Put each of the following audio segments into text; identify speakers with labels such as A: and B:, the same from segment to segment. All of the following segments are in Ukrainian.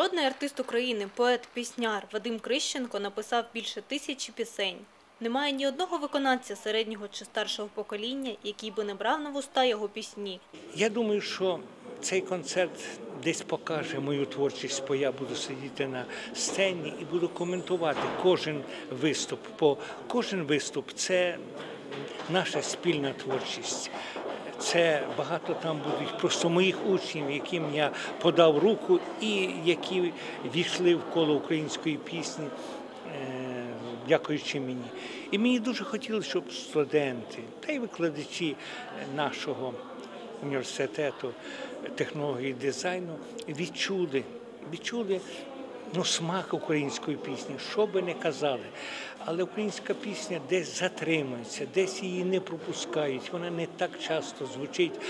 A: артист України, поет, пісняр Вадим Крищенко написав більше тисячі пісень. Немає ні одного виконавця середнього чи старшого покоління, який би не брав на вуста його пісні.
B: Я думаю, що цей концерт десь покаже мою творчість, бо я буду сидіти на сцені і буду коментувати кожен виступ. Бо кожен виступ це наша спільна творчість. Це багато там будуть просто моїх учнів, яким я подав руку, і які війшли в коло української пісні, е, дякуючи мені. І мені дуже хотілося, щоб студенти та й викладачі нашого університету технології дизайну відчули, відчули ну, смак української пісні, що би не казали. Але українська пісня десь затримується, десь її не пропускають. Вона не так часто звучить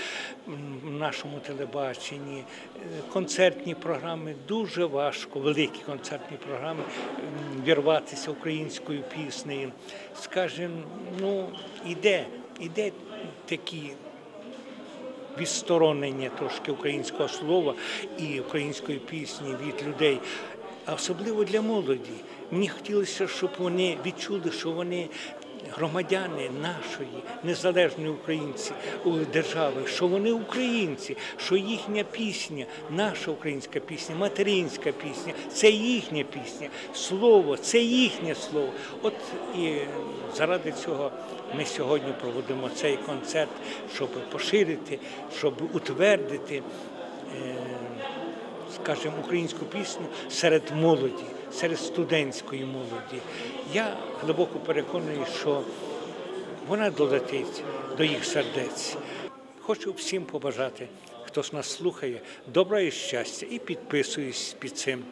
B: в нашому телебаченні. Концертні програми дуже важко, великі концертні програми вірватися українською піснею. Скажімо, ну іде, іде такі відсторонення трошки українського слова і української пісні від людей, а особливо для молоді. Мені хотілося, щоб вони відчули, що вони громадяни нашої незалежної українці держави, що вони українці, що їхня пісня, наша українська пісня, материнська пісня це їхня пісня, слово це їхнє слово. От і заради цього ми сьогодні проводимо цей концерт, щоб поширити, щоб утвердити. Скажімо, українську пісню серед молоді, серед студентської молоді. Я глибоко переконаний, що вона долетить до їх сердець. Хочу всім побажати, хто ж нас слухає, добра і щастя, і підписуюсь під цим.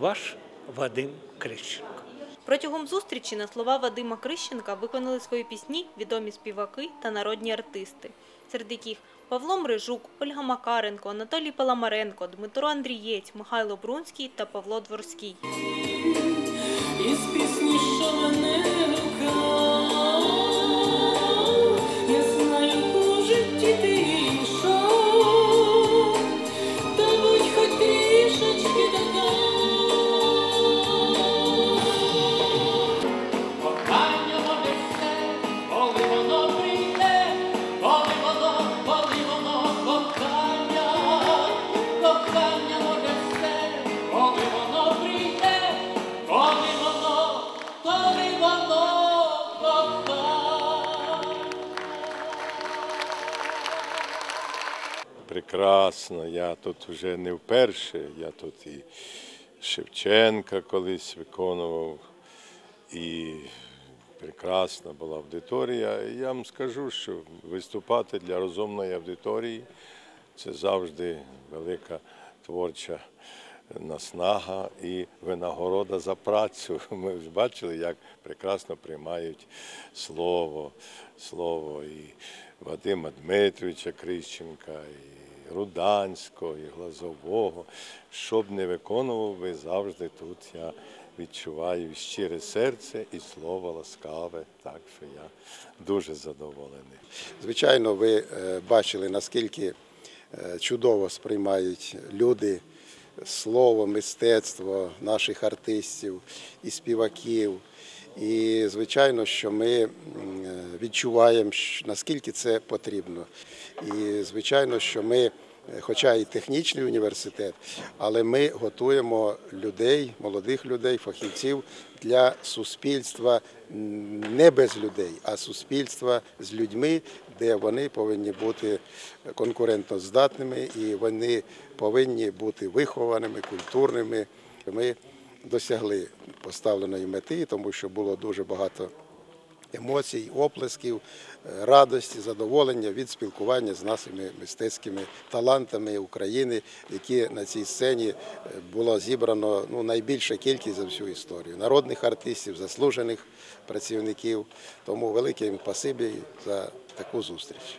B: Ваш Вадим Крищенко.
A: Протягом зустрічі на слова Вадима Крищенка виконали свої пісні відомі співаки та народні артисти, серед яких Павло Мрижук, Ольга Макаренко, Анатолій Паламаренко, Дмитро Андрієць, Михайло Брунський та Павло Дворський.
C: Із пісні, що
D: Прекрасно, я тут вже не вперше, я тут і Шевченка колись виконував, і прекрасна була аудиторія. Я вам скажу, що виступати для розумної аудиторії це завжди велика творча наснага і винагорода за працю. Ми бачили, як прекрасно приймають слово, слово і Вадима Дмитровича Крищенка, і Руданського, і Глазового. Що б не виконував би, завжди тут я відчуваю щире серце і слово ласкаве, так що я дуже задоволений.
E: Звичайно, ви е, бачили, наскільки е, чудово сприймають люди слово, мистецтво наших артистів і співаків. І звичайно, що ми відчуваємо, наскільки це потрібно. І звичайно, що ми, хоча і технічний університет, але ми готуємо людей, молодих людей, фахівців для суспільства не без людей, а суспільства з людьми, де вони повинні бути конкурентоздатними і вони повинні бути вихованими, культурними. Ми досягли поставленої мети, тому що було дуже багато емоцій, оплесків, е, радості, задоволення від спілкування з нашими мистецькими талантами України, які на цій сцені е, було зібрано ну, найбільша кількість за всю історію народних артистів, заслужених працівників. Тому велике їм спасибі за таку зустріч.